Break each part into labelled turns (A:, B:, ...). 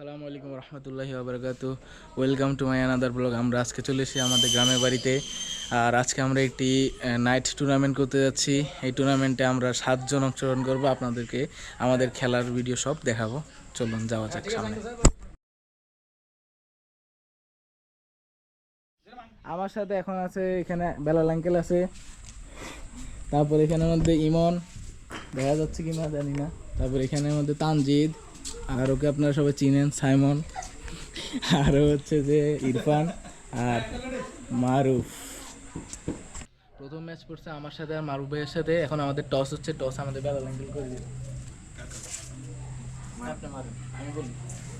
A: আসসালামু আলাইকুম রহমতুল্লাহি আবরকাত welcome to my another vlog আমরা আজকে চলে এসেছি আমাদের গ্রামের বাড়িতে। আর আজকে আমরা একটি নাইট টুর্নামেন্ট করতে যাচ্ছি। এই টুর্নামেন্টে আমরা সাতজন অংশগ্রহণ করব। আপনাদেরকে আমাদের খেলার ভিডিও সব দেখাবো। চলুন, যাওয়া যাক সামনে। আমার সাথে এখন আছে, এখানে বেলাল আঙ্কেল আছে। তারপর এখানের মধ্যে ইমন। দেখা যাচ্ছে কি না জানি না। তারপর এখানের মধ্যে তানজিদ। আর ওকে আপনারা সবাই চিনেন সাইমন। আরও হচ্ছে যে ইরফান আর মারুফ। প্রথম ম্যাচ পড়ছে আমার সাথে আর মারুফ ভাইয়ের সাথে। এখন আমাদের টস হচ্ছে টস আমাদের বেলা ল্যাঙ্গেল করে দিল আমি বলি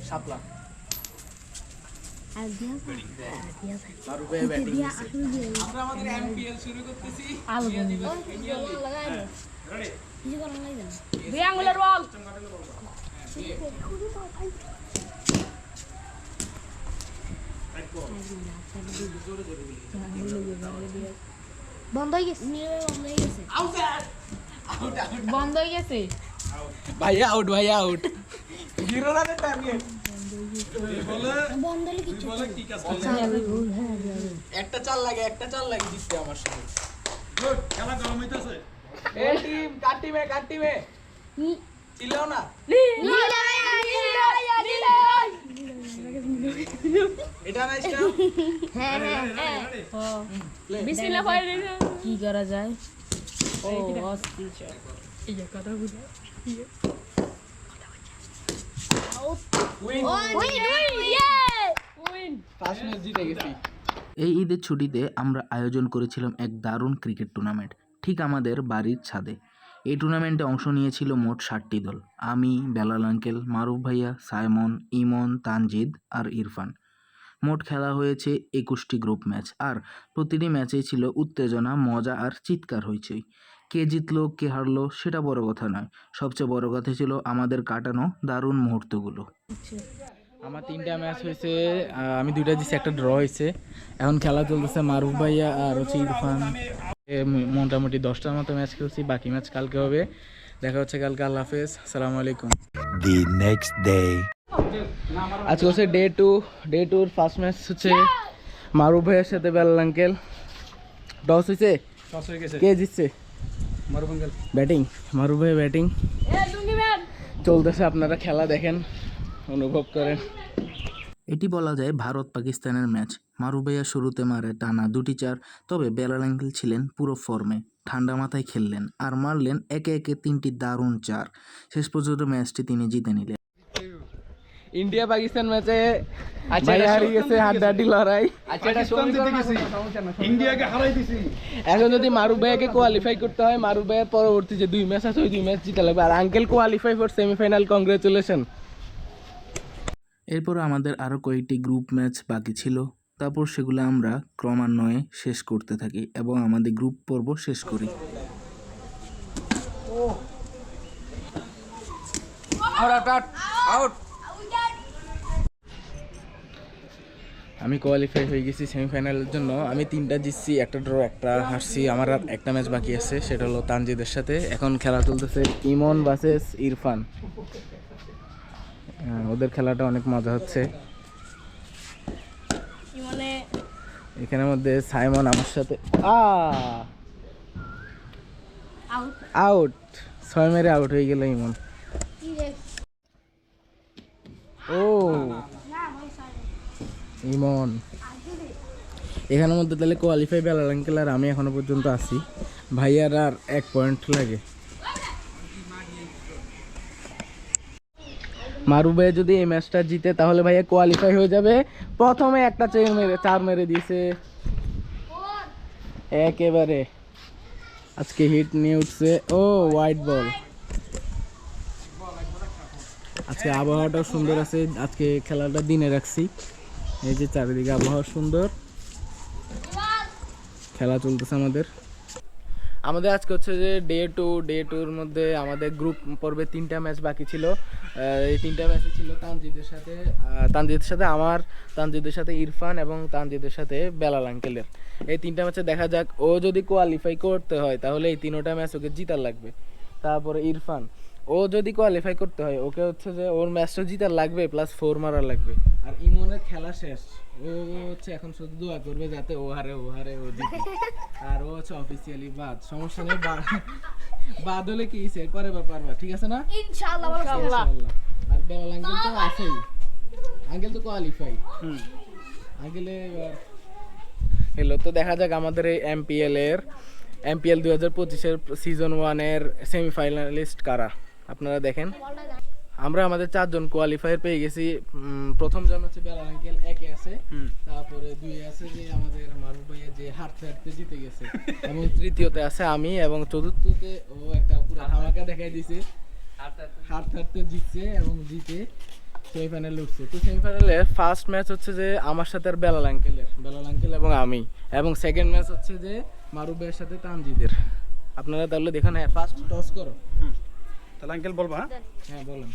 A: সাপলা মারুফ ভাই ব্যাটিং আমরা আমাদের এমপিএল শুরু করতেছি।
B: দুই আঙ্গুলের বল।
C: বন্ধ হয়ে গেছে? বন্ধ হয়ে গেছে?
B: বন্ধ হয়ে গেছে
A: ভাইয়া আউট ভাইয়া আউট জিরো রানের টার্গেট একটা চাল লাগে একটা চাল লাগে জিততে আমার সাথে।
D: খেলা গরম হইতেছে।
A: এই টিম কার টিমে না? এটা স্টাম
B: বিসমিল্লাহ পড়ে
C: কি করা যায়?
B: ও এই কথা বুঝা।
A: উইন
B: উইন
A: ফার্স্ট ম্যাচ জিতে গেছি।
E: এই ঈদের ছুটিতে আমরা আয়োজন করেছিলাম এক দারুণ ক্রিকেট টুর্নামেন্ট ঠিক আমাদের বাড়ির ছাদে। এই টুর্নামেন্টে অংশ নিয়েছিল মোট ষাটটি দল। আমি, বেলাল আঙ্কেল, মারুফ ভাইয়া, সাইমন, ইমন, তানজিদ আর ইরফান। মোট খেলা হয়েছে একুশটি গ্রুপ ম্যাচ আর প্রতিটি ম্যাচেই ছিল উত্তেজনা, মজা আর চিৎকার হয়েছেই কে জিতলো, কে হারলো, সেটা বড় কথা নয়। সবচেয়ে বড় কথা ছিল আমাদের কাটানো দারুণ মুহূর্তগুলো।
A: আমার তিনটা ম্যাচ হয়েছে আমি দুইটা দিচ্ছি একটা ড্র হয়েছে। এখন খেলা চলতেছে মারুফ ভাইয়া আর হচ্ছে ইরফান। মোটামুটি দশটার মতো ম্যাচ খেলছি বাকি ম্যাচ কালকে হবে। দেখা হচ্ছে কালকে আল্লাহ হাফেজ সালাম আলাইকুম।
F: দি নেক্সট ডে
A: আজকে হচ্ছে ডে টু ডে টুর ফার্স্ট ম্যাচ হচ্ছে মারুফ ভাইয়ের সাথে বেলাল আঙ্কেল। টস হয়েছে?
D: হয়ে
A: কে জিতছে? ব্যাটিং মারুফ ভাই ব্যাটিং চলতেছে আপনারা খেলা দেখেন অনুভব করেন।
E: এটি বলা যায় ভারত পাকিস্তানের ম্যাচ মারুবাইয়া শুরুতে মারে টানা দুটি চার তবে বেলাল ছিলেন পুরো ফর্মে। ঠান্ডা মাথায় খেললেন আর মারলেন একে একে তিনটি দারুণ চার। শেষ পর্যন্ত ম্যাচটি তিনি জিতে নিলেন।
A: ইন্ডিয়া পাকিস্তান ম্যাচে ভাই হারিয়ে গেছে হাড্ডাহাড্ডি লড়াই।
D: পাকিস্তান জিতে গেছি। ইন্ডিয়াকে হারাই দিছি।
A: এখন যদি মারুফ ভাইয়াকে কোয়ালিফাই করতে হয় মারুফ ভাইয়ের পরবর্তী যে দুই ম্যাচ আছে ওই দুই ম্যাচ জিতে লাগবে। আর uncle qualify for semifinal congratulation
E: এরপর আমাদের আরও কয়েকটি গ্রুপ ম্যাচ বাকি ছিল। তারপর সেগুলো আমরা ক্রমান্বয়ে শেষ করতে থাকি এবং আমাদের গ্রুপ পর্ব শেষ করি।
A: আমি কোয়ালিফাই হয়ে গেছি সেমিফাইনালের জন্য। আমি তিনটা জিতছি একটা ড্র একটা হারছি। আমার আর একটা ম্যাচ বাকি আছে সেটা হলো তানজিদের সাথে। এখন খেলা চলতেছে ইমন ভার্সেস ইরফান। হ্যাঁ, ওদের খেলাটা অনেক মজা হচ্ছে। এখানের মধ্যে সাইমন আমার সাথে
B: আউট
A: ছয় মেরে আউট হয়ে গেল ইমন। ও। ইমন। এখানের মধ্যে তাহলে কোয়ালিফাই বেলাল আঙ্কেল আর আমি এখনও পর্যন্ত আছি। ভাইয়ার আর এক পয়েন্ট লাগে। মারু ভাই যদি এই ম্যাচটা জিতে, তাহলে ভাইয়া কোয়ালিফাই হয়ে যাবে। প্রথমে একটা চেয়ে মেরে, চার মেরে দিয়েছে। একেবারে। আজকে হিট নিয়ে উঠছে। ও হোয়াইট বল আজকে আবহাওয়াটাও সুন্দর আছে। আজকে খেলাটা দিনে রাখছি। এই যে চারিদিকে আবহাওয়া সুন্দর। খেলা চলতেছে আমাদের। আমাদের আজকে হচ্ছে যে ডে টু ডে টুর মধ্যে আমাদের গ্রুপ পর্বে তিনটা ম্যাচ বাকি ছিল। এই তিনটা ম্যাচে ছিল তানজিদের সাথে তানজিদের সাথে আমার, তানজিদের সাথে ইরফান এবং তানজিদের সাথে বেলাল আঙ্কেলের। এই তিনটা ম্যাচে দেখা যাক, ও যদি কোয়ালিফাই করতে হয়, তাহলে এই তিনোটা ম্যাচ ওকে জিতার লাগবে। তারপরে ইরফান, ও যদি কোয়ালিফাই করতে হয়, ওকে হচ্ছে যে ওর ম্যাচটা জিতার লাগবে প্লাস ফোর মারা লাগবে। আর ইমনের খেলা শেষ। ও হচ্ছে এখন শুধু দোয়া করবে যাতে ও হারে ও হারে ও জিতে। আর ও হচ্ছে অফিসিয়ালি বাদ। সমস্যা নেই বাদ বাদ হলে কি সে পরে বার পারবা ঠিক আছে না?
C: ইনশাআল্লাহ
A: ইনশাআল্লাহ। আর বেলাল আঙ্কেল তো আছেই। আঙ্কেল তো কোয়ালিফাই আঙ্কেলে হ্যালো তো দেখা যাক আমাদের এই এমপিএল এর এমপিএল দুই হাজার পঁচিশের সিজন ওয়ানের সেমিফাইনালিস্ট কারা? আপনারা দেখেন। আমরা আমাদের চারজন কোয়ালিফায়ার পেয়ে গেছি। প্রথম জন হচ্ছে বেলাল আঙ্কেল একে আছে। তারপরে দুই আছে যে আমাদের মারুফ ভাইয়া যে হাঁটতে হাঁটতে জিতে গেছে। এবং তৃতীয়তে আছে আমি এবং চতুর্থতে ও একটা পুরো ধামাকা দেখাই দিছে। হাঁটতে হাঁটতে জিতছে এবং জিতে সেমিফাইনালে উঠছে। তো সেমিফাইনালে ফার্স্ট ম্যাচ হচ্ছে যে আমার সাথে আর বেলাল আঙ্কেলের বেলাল আঙ্কেল এবং আমি। এবং সেকেন্ড ম্যাচ হচ্ছে যে মারুফ ভাইয়ের সাথে তানজিদের। আপনারা তাহলে দেখুন হ্যাঁ ফার্স্ট টস করো।
D: তাহলে আঙ্কেল বলবা হ্যাঁ?
A: হ্যাঁ বলেন।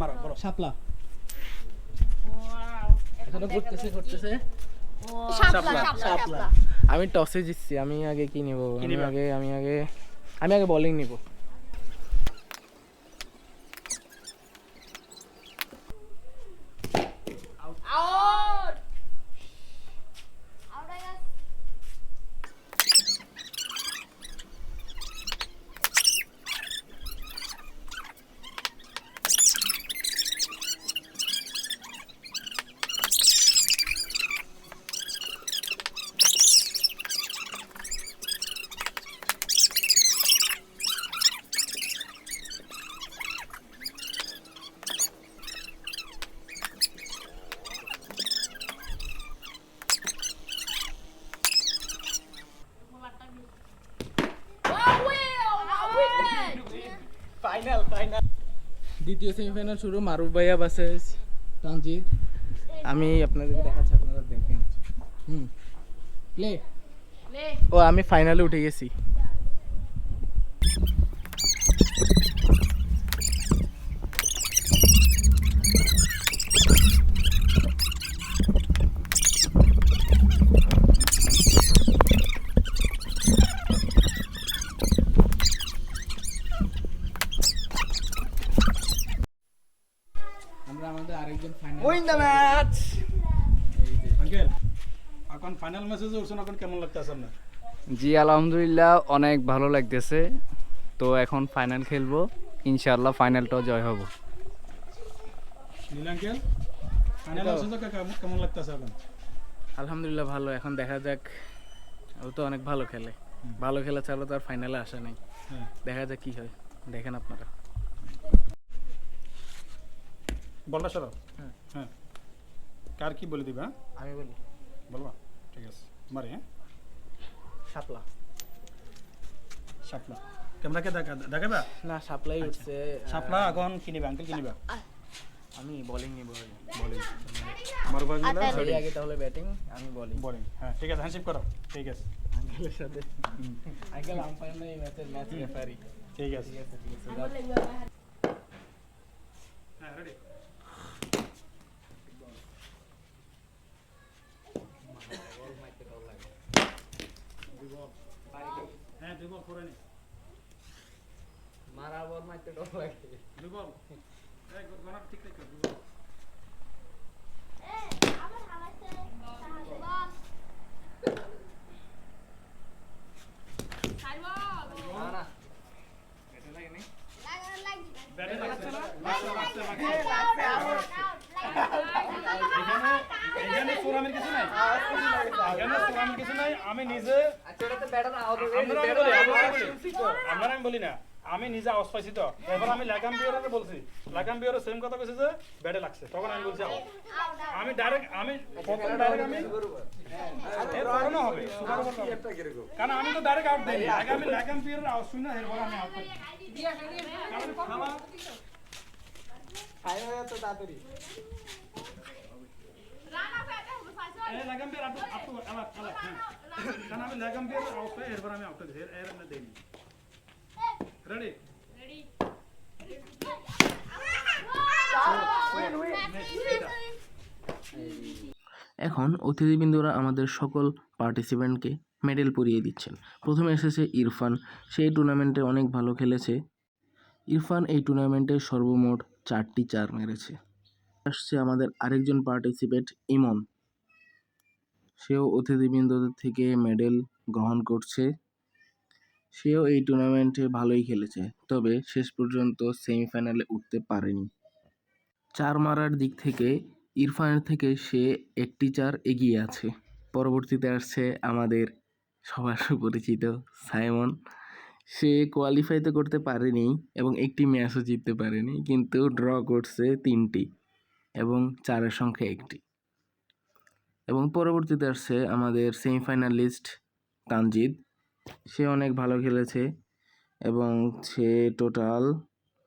D: মারো বলো।
A: শাপলা। এখানে ঘুরতেছে ঘুরতেছে।
C: শাপলা শাপলা
A: আমি টসে জিতছি আমি আগে কি নিব? আমি
D: নিবা?
A: আগে আমি আগে আমি আগে বলিং নিব
C: out out I guess
A: final final দ্বিতীয় সেমিফাইনাল শুরু মারুফ ভাইয়া ভার্সেস তানজিদ। আমি আপনাদেরকে দেখাচ্ছি আপনারা দেখেন। হুম। প্লে। ও আমি ফাইনালে উঠে গেছি। আমরা আমাদের আরেকজন final
D: win the match uncle এখন ফাইনাল ম্যাচে উঠছেন এখন কেমন লাগতেছে আপনার?
G: জি আলহামদুলিল্লাহ অনেক ভালো লাগতেছে। তো এখন ফাইনাল খেলব। ইনশাআল্লাহ ফাইনালটাও জয় হব।
D: নীল ফাইনাল ম্যাচে কেমন কেমন লাগতেছে এখন?
A: আলহামদুলিল্লাহ ভালো এখন দেখা যাক। ও তো অনেক ভালো খেলে। ভালো খেলা ছাড়া তো আর ফাইনালে আসা নেই। দেখা যাক কি হয়। দেখেন আপনারা।
D: বলটা সরাও হ্যাঁ। হ্যাঁ। কার কি বলে দিবা হ্যাঁ?
A: আমি বলি।
D: বলবা। ঠিক আছে। মারি হ্যাঁ?
A: শাপলা
D: শাপলা ক্যামেরাকে দেখা দেখাবা?
A: না শাপলাই উঠছে
D: শাপলা এখন কিনিবা আঙ্কেল কিনিবা?
A: আমি বোলিং নিব
D: বলিং আমার বাজে
A: সরি আগে তাহলে ব্যাটিং আমি বোলিং
D: বলিং হ্যাঁ ঠিক আছে হ্যান্ডশিপ করো। ঠিক আছে।
A: আঙ্কেলের সাথে। আঙ্কেল আম্পায়ার নেই ম্যাচের ম্যাচ রেফারি
D: ঠিক আছে।
A: ঠিক আছে ঠিক আছে
D: হ্যাঁ রেডি হ্যাঁ দুই বল করে নি।
A: মারা বল মারতে ডর লাগে।
D: দুই বল। এই গণার ঠিক ঠিক দুই বল। এখানে এখানে সোরামের কিছু নাই। এখানে সোরামের কিছু নাই আমি নিজে
A: আচ্ছা তো
D: আপনারা আমি বলি। আপনারা আমি বলি। না আমি নিজে আওয়াজ পাইছি তো এবার আমি লাগাম বিয়ারে বলছি। লাগাম বিয়ারে সেম কথা কইছে যে ব্যাটে লাগছে। তখন আমি বলছি আমি ডাইরেক্ট আমি প্রথম ডাইরেক্ট আমি এর কারণে হবে। কারণ আমি তো ডাইরেক্ট আউট দেই আগে আমি লাগাম বিয়ারে আওয়াজ শুনি না এরপর আমি আউট করি। খাওয়া
A: এত তাড়াতাড়ি।
D: এই লাগাম বিয়ার আপ আপ আলাপ আলাপ কারণ আমি লাগাম আউট পাই এরপর আমি আউট দিই এর আমি দেইনি। রেডি
E: এখন অতিথিবৃন্দরা আমাদের সকল পার্টিসিপেন্টকে মেডেল পরিয়ে দিচ্ছেন। প্রথমে এসেছে ইরফান। সেই টুর্নামেন্টে অনেক ভালো খেলেছে।
A: ইরফান এই টুর্নামেন্টে সর্বমোট চারটি চার মেরেছে। আসছে আমাদের আরেকজন পার্টিসিপেট ইমন। সেও অতিথিবৃন্দদের থেকে মেডেল গ্রহণ করছে। সেও এই টুর্নামেন্টে ভালোই খেলেছে, তবে শেষ পর্যন্ত সেমিফাইনালে উঠতে পারেনি। চার মারার দিক থেকে ইরফানের থেকে সে একটি চার এগিয়ে আছে। পরবর্তীতে আসছে আমাদের সবার সুপরিচিত সাইমন। সে কোয়ালিফাই তো করতে পারেনি এবং একটি ম্যাচও জিততে পারেনি, কিন্তু ড্র করছে তিনটি এবং চারের সংখ্যা একটি। এবং পরবর্তীতে আসছে আমাদের সেমিফাইনালিস্ট তানজিদ। সে অনেক ভালো খেলেছে এবং সে টোটাল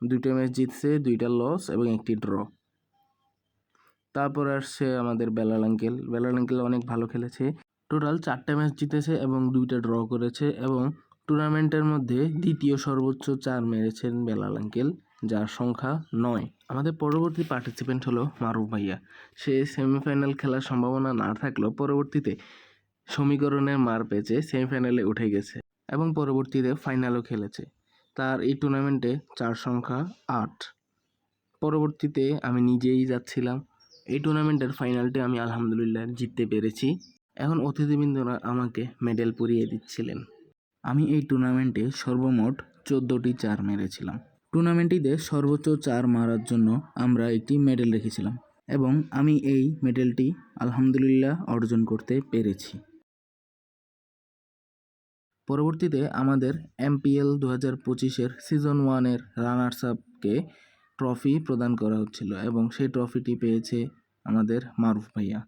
A: দুটো ম্যাচ জিতছে, দুইটা লস এবং একটি ড্র তারপর আসছে আমাদের বেলাল আঙ্কেল। বেলাল আঙ্কেল অনেক ভালো খেলেছে। টোটাল চারটে ম্যাচ জিতেছে এবং দুইটা ড্র করেছে এবং টুর্নামেন্টের মধ্যে দ্বিতীয় সর্বোচ্চ চার মেরেছেন বেলাল আঙ্কেল। যার সংখ্যা নয়। আমাদের পরবর্তী পার্টিসিপেন্ট হলো মারুফ ভাইয়া। সে সেমিফাইনাল খেলার সম্ভাবনা না থাকলেও পরবর্তীতে সমীকরণের মার পেয়েছে সেমিফাইনালে উঠে গেছে এবং পরবর্তীতে ফাইনালও খেলেছে। তার এই টুর্নামেন্টে চার সংখ্যা আট। পরবর্তীতে আমি নিজেই যাচ্ছিলাম। এই টুর্নামেন্টের ফাইনালটি আমি আলহামদুলিল্লাহ জিততে পেরেছি। এখন অতিথিবৃন্দরা আমাকে মেডেল পরিয়ে দিচ্ছিলেন। আমি এই টুর্নামেন্টে সর্বমোট চোদ্দোটি চার মেরেছিলাম। টুর্নামেন্টটিতে সর্বোচ্চ চার মারার জন্য আমরা একটি মেডেল রেখেছিলাম এবং আমি এই মেডেলটি আলহামদুলিল্লাহ অর্জন করতে পেরেছি। পরবর্তীতে আমাদের এমপিএল দু হাজার পঁচিশের সিজন ওয়ানের রানার্স আপকে ট্রফি প্রদান করা হচ্ছিল এবং সেই ট্রফিটি পেয়েছে আমাদের মারুফ ভাইয়া।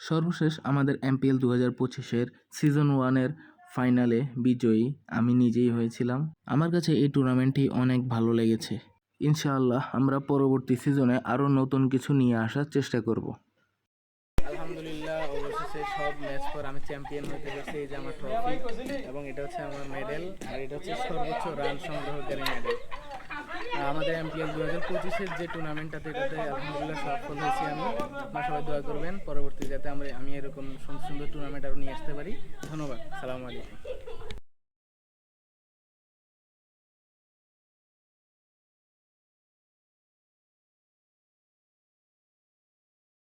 A: সর্বশেষ আমাদের এমপিএল দু হাজার পঁচিশের সিজন ওয়ানের ফাইনালে বিজয়ী আমি নিজেই হয়েছিলাম। আমার কাছে এই টুর্নামেন্টটি অনেক ভালো লেগেছে। ইনশাআল্লাহ আমরা পরবর্তী সিজনে আরও নতুন কিছু নিয়ে আসার চেষ্টা করব।
H: আলহামদুলিল্লাহ, অবশেষে সব ম্যাচ পর আমি চ্যাম্পিয়ন হতে পারছি এই যে আমার ট্রফি এবং এটা হচ্ছে আমার মেডেল আর এটা হচ্ছে সর্বোচ্চ রান সংগ্রহকারী মেডেল আমাদের এমপিএল দু হাজার পঁচিশের যে টুর্নামেন্টটাতে এটাতে আলহামদুলিল্লাহ সফল হয়েছি আমি, আপনারা সবাই দোয়া করবেন। পরবর্তী যাতে আমরা আমি এরকম সুন্দর সুন্দর টুর্নামেন্ট আরও নিয়ে আসতে পারি। ধন্যবাদ। সালামু আলাইকুম।